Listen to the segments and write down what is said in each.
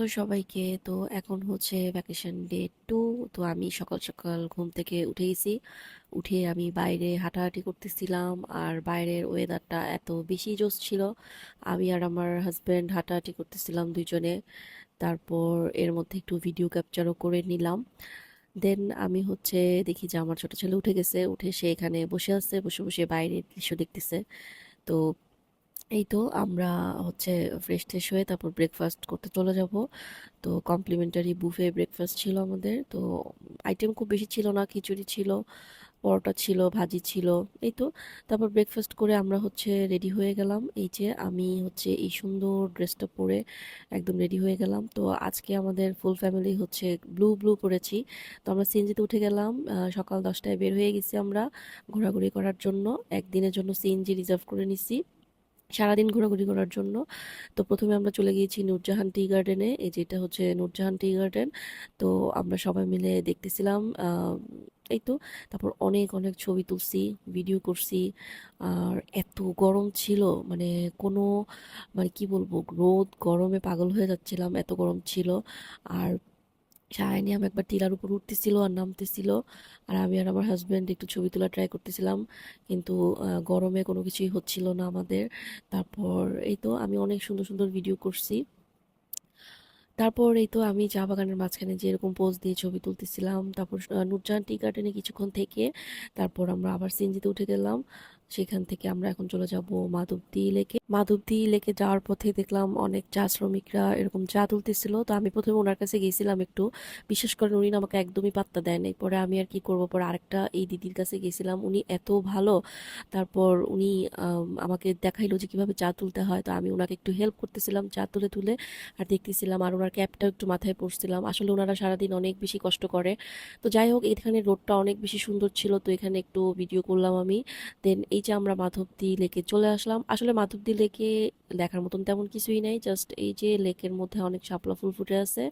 Hello সবাইকে। তো এখন হচ্ছে ভ্যাকেশন ডে টু তো আমি সকাল সকাল ঘুম থেকে উঠে গেছি। উঠে আমি বাইরে হাঁটাহাঁটি করতেছিলাম আর বাইরের ওয়েদারটা এত বেশি জোস ছিল। আমি আর আমার হাজব্যান্ড হাঁটাহাঁটি করতেছিলাম দুইজনে। তারপর এর মধ্যে একটু ভিডিও ক্যাপচারও করে নিলাম। দেন আমি হচ্ছে দেখি যে আমার ছোট ছেলে উঠে গেছে। উঠে সে এখানে বসে আছে, বসে বসে বাইরের দৃশ্য দেখতেছে। তো এই তো আমরা হচ্ছে ফ্রেশ ট্রেশ হয়ে তারপর ব্রেকফাস্ট করতে চলে যাব। তো কমপ্লিমেন্টারি বুফে ব্রেকফাস্ট ছিল আমাদের। তো আইটেম খুব বেশি ছিল না, খিচুড়ি ছিল, পরোটা ছিল, ভাজি ছিল, এই তো। তারপর ব্রেকফাস্ট করে আমরা হচ্ছে রেডি হয়ে গেলাম। এই যে আমি হচ্ছে এই সুন্দর ড্রেসটা পরে একদম রেডি হয়ে গেলাম। তো আজকে আমাদের ফুল ফ্যামিলি হচ্ছে ব্লু ব্লু পরেছি। তো আমরা সিএনজিতে উঠে গেলাম। সকাল দশটায় বের হয়ে গেছি আমরা ঘোরাঘুরি করার জন্য। একদিনের জন্য সিএনজি রিজার্ভ করে নিছি। সারাদিন ঘোরাঘুরি করার জন্য। তো প্রথমে আমরা চলে গিয়েছি নূরজাহান টি গার্ডেনে, এই যেটা হচ্ছে নূরজাহান টি গার্ডেন। তো আমরা সবাই মিলে দেখতেছিলাম এই তো, তারপর অনেক অনেক ছবি তুলছি, ভিডিও করছি। আর এত গরম ছিল মানে কোনো মানে কি বলব, রোদ গরমে পাগল হয়ে যাচ্ছিলাম, এত গরম ছিল। আর শাহিনিয়াম একবার টিলার উপর উঠতেছিল আর নামতেছিল। আর আমি আর আমার হাজব্যান্ড একটু ছবি তোলা ট্রাই করতেছিলাম কিন্তু গরমে কোনো কিছুই হচ্ছিল না আমাদের। তারপর এই তো আমি অনেক সুন্দর সুন্দর ভিডিও করছি। তারপর এই তো আমি চা বাগানের মাঝখানে যে এরকম পোজ দিয়ে ছবি তুলতেছিলাম। তারপর আহ, নূরজাহান টি গার্ডেনে কিছুক্ষণ থেকে তারপর আমরা আবার সিএনজিতে উঠে গেলাম। সেখান থেকে আমরা এখন চলে যাব মাধবদী লেকে। মাধবদী লেকে যাওয়ার পথে দেখলাম অনেক চা শ্রমিকরা এরকম চা তুলতেছিল। তো আমি প্রথমে ওনার কাছে গেছিলাম একটু। বিশেষ করে উনি আমাকে একদমই পাত্তা দেয় নাই। পরে আমি আর কি করব? পরে আরেকটা এই দিদির কাছে গেছিলাম। উনি এত ভালো। তারপর উনি আম, আমাকে দেখাইলো যে কীভাবে চা তুলতে হয়। তো আমি ওনাকে একটু হেল্প করতেছিলাম চা তুলে তুলে। আর দেখতেছিলাম আর ওনার ক্যাপটাও একটু মাথায় পড়ছিলাম। আসলে ওনারা সারাদিন অনেক বেশি কষ্ট করে। তো যাই হোক এখানে রোডটা অনেক বেশি সুন্দর ছিল। তো এখানে একটু ভিডিও করলাম আমি। দেন এই যে আমরা মাধবদি লেকে চলে আসলাম, আসলে মাধবদি লেকে দেখার মতন তেমন কিছুই নাই জাস্ট এই যে লেকের মধ্যে অনেক শাপলা ফুল ফুটে আছে,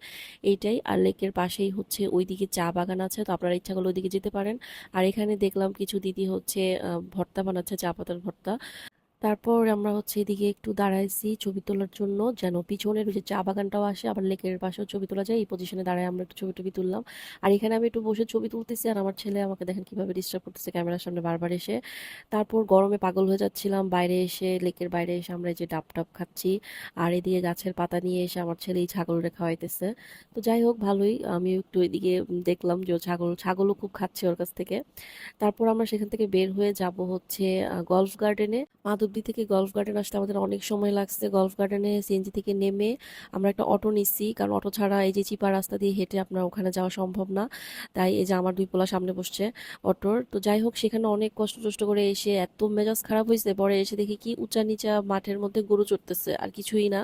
এইটাই। আর লেকের পাশেই হচ্ছে ওইদিকে চা বাগান আছে, তো আপনারা ইচ্ছা করলে ওইদিকে যেতে পারেন। আর এখানে দেখলাম কিছু দিদি হচ্ছে ভর্তা বানাচ্ছে, চা পাতার ভর্তা। তারপর আমরা হচ্ছে এদিকে একটু দাঁড়াইছি ছবি তোলার জন্য, যেন পিছনের যে চা বাগানটাও আসে, আবার লেকের পাশেও ছবি তোলা যায়, এই পজিশনে দাঁড়ায় আমরা একটু ছবি টবি তুললাম। আর এখানে আমি একটু বসে ছবি তুলতেছি, আর আমার ছেলে আমাকে দেখেন কীভাবে ডিস্টার্ব করতেছে ক্যামেরার সামনে বারবার এসে। তারপর গরমে পাগল হয়ে যাচ্ছিলাম, বাইরে এসে, লেকের বাইরে এসে আমরা এই যে ডাব টাব খাচ্ছি, আর এদিকে গাছের পাতা নিয়ে এসে আমার ছেলে এই ছাগল ছাগলরে খাওয়াইতেছে। তো যাই হোক, ভালোই আমি একটু এদিকে দেখলাম যে ছাগল, ছাগলও খুব খাচ্ছে ওর কাছ থেকে। তারপর আমরা সেখান থেকে বের হয়ে যাব হচ্ছে গলফ গার্ডেনে। মাধবদী থেকে গলফ গার্ডেন আসতে আমাদের অনেক সময় লাগছে। গলফ গার্ডেনে সিএনজি থেকে নেমে আমরা একটা অটো নিচ্ছি, কারণ অটো ছাড়া এই যে চিপা রাস্তা দিয়ে হেঁটে আপনার ওখানে যাওয়া সম্ভব না। তাই এই যে আমার দুই পোলা সামনে বসছে অটোর তো যাই হোক, সেখানে অনেক কষ্ট টষ্ট করে এসে এত মেজাজ খারাপ হয়েছে, পরে এসে দেখি কি উঁচা নিচা মাঠের মধ্যে গরু চড়তেছে, আর কিছুই না।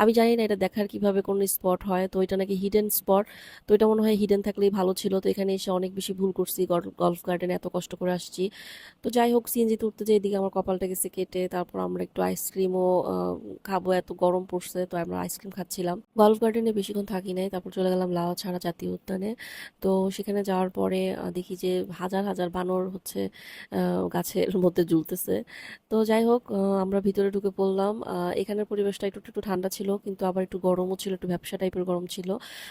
আমি জানি না এটা দেখার কীভাবে কোন স্পট হয়, তো এটা নাকি হিডেন স্পট তো এটা মনে হয় হিডেন থাকলেই ভালো ছিল, তো এখানে এসে অনেক বেশি ভুল করছি গলফ গার্ডেনে এত কষ্ট করে আসছি। তো যাই হোক সিএনজিতে উঠতে যে এদিকে আমার কপালটা গেছে কেটে তারপর আমরা একটু আইসক্রিমও খাব, এত গরম পড়ছে, তো আমরা আইসক্রিম খাচ্ছিলাম। গলফ গার্ডেনে বেশিক্ষণ থাকি নাই তারপর চলে গেলাম লাউছাড়া জাতীয় উদ্যানে। তো সেখানে যাওয়ার পরে দেখি যে হাজার হাজার বানর হচ্ছে গাছের মধ্যে ঝুলতেছে। তো যাই হোক আমরা ভিতরে ঢুকে পড়লাম। এখানের পরিবেশটা একটু একটু ঠান্ডা ছিল, কিন্তু আবার একটু গরমও ছিল, একটু ভ্যাপসা টাইপের গরম ছিল।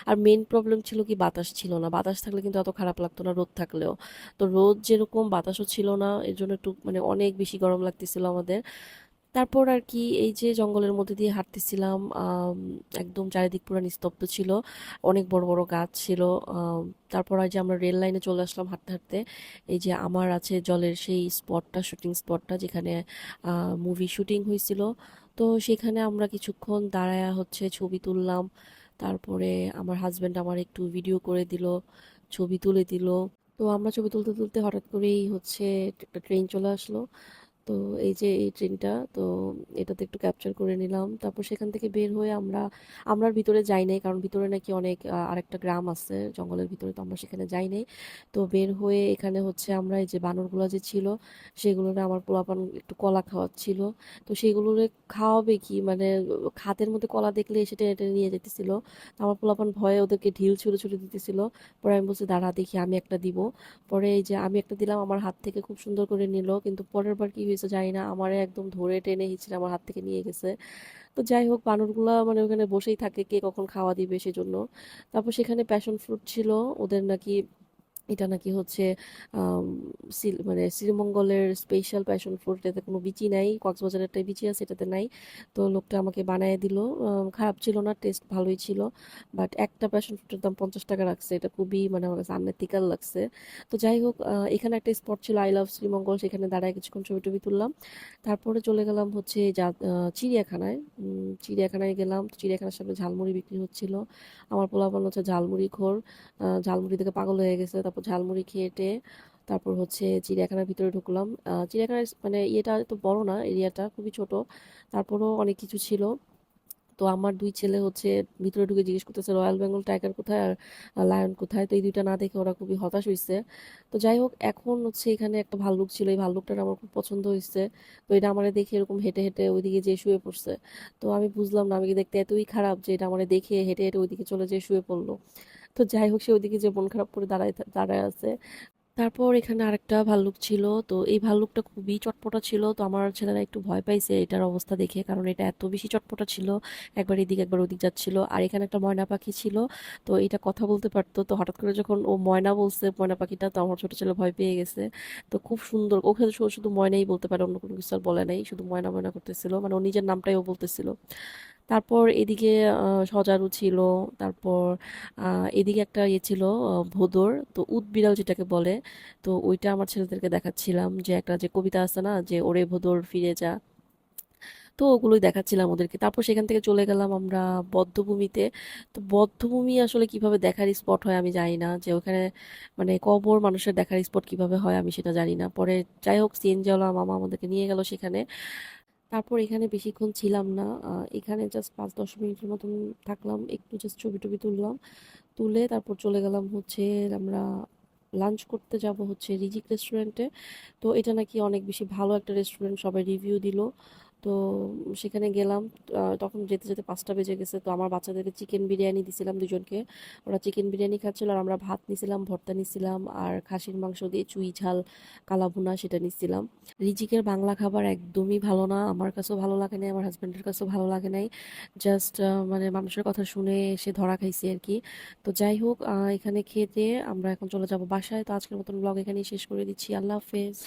আর মেন প্রবলেম ছিল কি, বাতাস ছিল না। বাতাস থাকলে কিন্তু অত খারাপ লাগতো না রোদ থাকলেও। তো রোদ যেরকম বাতাসও ছিল না, এর জন্য একটু মানে অনেক বেশি গরম লাগতেছিল আমাদের। তারপর আর কি এই যে জঙ্গলের মধ্যে দিয়ে হাঁটতেছিলাম একদম চারিদিক পুরো নিস্তব্ধ ছিল, অনেক বড় বড় গাছ ছিল তারপর আর যে আমরা রেল লাইনে চলে আসলাম হাঁটতে হাঁটতে, এই যে আমার আছে জলের সেই স্পটটা, শুটিং স্পটটা যেখানে মুভি শুটিং হয়েছিল। তো সেখানে আমরা কিছুক্ষণ দাঁড়ায়া হচ্ছে ছবি তুললাম, তারপরে আমার হাজব্যান্ড আমার একটু ভিডিও করে দিল, ছবি তুলে দিল। তো আমরা ছবি তুলতে তুলতে হঠাৎ করেই হচ্ছে একটা ট্রেন চলে আসলো। তো এই যে এই ট্রেনটা, তো এটাতে একটু ক্যাপচার করে নিলাম। তারপর সেখান থেকে বের হয়ে আমরা আমরা ভিতরে যাই নাই, কারণ ভিতরে নাকি অনেক আরেকটা গ্রাম আছে, জঙ্গলের ভিতরে তো আমরা সেখানে যাই নাই। তো বের হয়ে এখানে হচ্ছে আমরা এই যে বানরগুলো যে ছিল সেগুলোরে আমার পোলাপান একটু কলা খাওয়াচ্ছিল। তো সেগুলোরে খাওয়াবে কি? মানে খাতের মধ্যে কলা দেখলে সেটা এটা নিয়ে যেতেছিল। আমার পোলাপান ভয়ে ওদেরকে ঢিল ছুঁড়ে ছুঁড়ে দিতেছিল। পরে আমি বলছি, দাঁড়া দেখি, আমি একটা দিব। পরে এই যে আমি একটা দিলাম, আমার হাত থেকে খুব সুন্দর করে নিল। কিন্তু পরের বার কি হয়েছে জানি না। আমারে একদম ধরে টেনে হিচড়ে আমার হাত থেকে নিয়ে গেছে। তো যাই হোক, বানরগুলা মানে ওখানে বসেই থাকে কে কখন খাওয়া দিবে সেজন্য। তারপর সেখানে প্যাশন ফ্রুট ছিল, ওদের নাকি এটা নাকি হচ্ছে মানে শ্রীমঙ্গলের স্পেশাল প্যাশন ফ্রুট এটাতে কোনো বিচি নাই, কক্সবাজারেরটাই বিচি আছে, এটাতে নাই। তো লোকটা আমাকে বানিয়ে দিল খারাপ ছিল না টেস্ট ভালোই ছিল বাট একটা প্যাশন ফ্রুটের দাম পঞ্চাশ টাকা রাখছে, এটা খুবই মানে আমার কাছে আনএথিক্যাল লাগছে। তো যাই হোক এখানে একটা স্পট ছিল আই লাভ শ্রীমঙ্গল, সেখানে দাঁড়ায় কিছুক্ষণ ছবি টবি তুললাম। তারপরে চলে গেলাম হচ্ছে যা চিড়িয়াখানায়। চিড়িয়াখানায় গেলাম চিড়িয়াখানার সামনে ঝালমুড়ি বিক্রি হচ্ছিল। আমার পোলাপান হচ্ছে ঝালমুড়ি খোর ঝালমুড়ি থেকে পাগল হয়ে গেছে, তারপর ঝালমুড়ি খেয়ে টেয়ে তারপর হচ্ছে চিড়িয়াখানার ভিতরে ঢুকলাম। চিড়িয়াখানার মানে ইয়েটা তো বড় না, এরিয়াটা খুবই ছোট। তারপরও অনেক কিছু ছিল। তো আমার দুই ছেলে হচ্ছে ভিতরে ঢুকে জিজ্ঞেস করতেছে, রয়্যাল বেঙ্গল টাইগার কোথায় আর লায়ন কোথায়? তো এই দুইটা না দেখে ওরা খুবই হতাশ হয়েছে তো যাই হোক, এখন হচ্ছে এখানে একটা ভাল্লুক ছিল। এই ভাল্লুকটা আমার খুব পছন্দ হয়েছে তো এটা আমার দেখে এরকম হেঁটে হেঁটে ওইদিকে যেয়ে শুয়ে পড়ছে। তো আমি বুঝলাম না, আমি দেখতে এতই খারাপ যে এটা আমার দেখে হেঁটে হেঁটে ওইদিকে চলে যেয়ে শুয়ে পড়ল। তো যাই হোক, সে ওইদিকে যে মন খারাপ করে দাঁড়ায় দাঁড়ায় আছে। তারপর এখানে আরেকটা ভাল্লুক ছিল। তো এই ভাল্লুকটা খুবই চটপটা ছিল। তো আমার ছেলেরা একটু ভয় পাইছে এটার অবস্থা দেখে, কারণ এটা এত বেশি চটপটা ছিল। একবার এদিক, একবার ওদিক যাচ্ছিল। আর এখানে একটা ময়না পাখি ছিল। তো এটা কথা বলতে পারতো। তো হঠাৎ করে যখন ও ময়না বলছে, ময়না পাখিটা, তো আমার ছোট ছেলে ভয় পেয়ে গেছে। তো খুব সুন্দর, ওকে শুধু ময়নাই বলতে পারে, অন্য কোনো কিছু আর বলে নাই। শুধু ময়না ময়না করতেছিল। মানে ও নিজের নামটাই ও বলতেছিল। তারপর এদিকে সজারু ছিল, তারপর এদিকে একটা ইয়ে ছিল ভোদর, তো উদ বিড়াল যেটাকে বলে, তো ওইটা আমার ছেলেদেরকে দেখাচ্ছিলাম যে একটা যে কবিতা আছে না, যে ওরে ভোদর ফিরে যা, তো ওগুলোই দেখাচ্ছিলাম ওদেরকে। তারপর সেখান থেকে চলে গেলাম আমরা বদ্ধভূমিতে। তো বদ্ধভূমি আসলে কীভাবে দেখার স্পট হয় আমি জানি না, যে ওখানে মানে কবর মানুষের দেখার স্পট কীভাবে হয় আমি সেটা জানি না। পরে যাই হোক সিএনজিওয়ালা মামা আমাদেরকে নিয়ে গেল সেখানে। তারপর এখানে বেশিক্ষণ ছিলাম না। এখানে জাস্ট পাঁচ দশ মিনিটের মতন থাকলাম, একটু জাস্ট ছবি টবি তুললাম। তুলে তারপর চলে গেলাম হচ্ছে আমরা লাঞ্চ করতে যাব হচ্ছে রিজিক রেস্টুরেন্টে তো এটা নাকি অনেক বেশি ভালো একটা রেস্টুরেন্ট সবাই রিভিউ দিল। তো সেখানে গেলাম তখন যেতে যেতে পাঁচটা বেজে গেছে। তো আমার বাচ্চাদেরকে চিকেন বিরিয়ানি দিছিলাম দুজনকে। ওরা চিকেন বিরিয়ানি খাচ্ছিল আর আমরা ভাত নিছিলাম, ভর্তা নিছিলাম আর খাসির মাংস দিয়ে চুই ঝাল কালাভুনা সেটা নিছিলাম। রিজিকের বাংলা খাবার একদমই ভালো না, আমার কাছেও ভালো লাগে নাই, আমার হাজব্যান্ডের কাছেও ভালো লাগে নাই। জাস্ট মানে মানুষের কথা শুনে সে ধরা খাইছে আর কি। তো যাই হোক এখানে খেতে আমরা এখন চলে যাব বাসায়। তো আজকের মতন ব্লগ এখানেই শেষ করে দিচ্ছি। আল্লাহ হাফেজ।